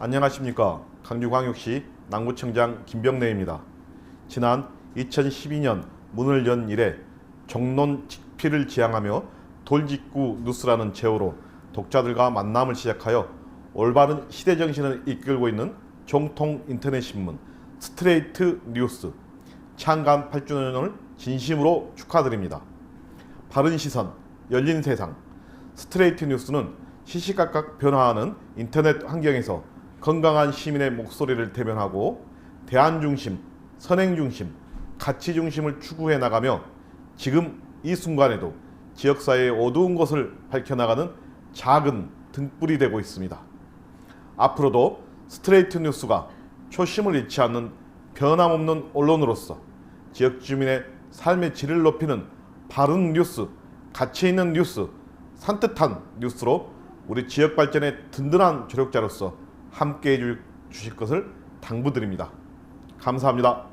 안녕하십니까 강주광역시 남구청장 김병래입니다. 지난 2012년 문을 연 이래 정론 직피를 지향하며 돌직구 뉴스라는 제호로 독자들과 만남을 시작하여 올바른 시대 정신을 이끌고 있는 정통 인터넷 신문 스트레이트 뉴스 창간 8주년을 진심으로 축하드립니다. 바른 시선, 열린 세상. 스트레이트 뉴스는 시시각각 변화하는 인터넷 환경에서 건강한 시민의 목소리를 대변하고 대안 중심, 선행 중심, 가치 중심을 추구해 나가며 지금 이 순간에도 지역사회의 어두운 것을 밝혀나가는 작은 등불이 되고 있습니다. 앞으로도 스트레이트 뉴스가 초심을 잃지 않는 변함없는 언론으로서 지역 주민의 삶의 질을 높이는 바른 뉴스, 가치 있는 뉴스, 산뜻한 뉴스로 우리 지역 발전의 든든한 조력자로서 함께해 주- 주실 것을 당부드립니다. 감사합니다.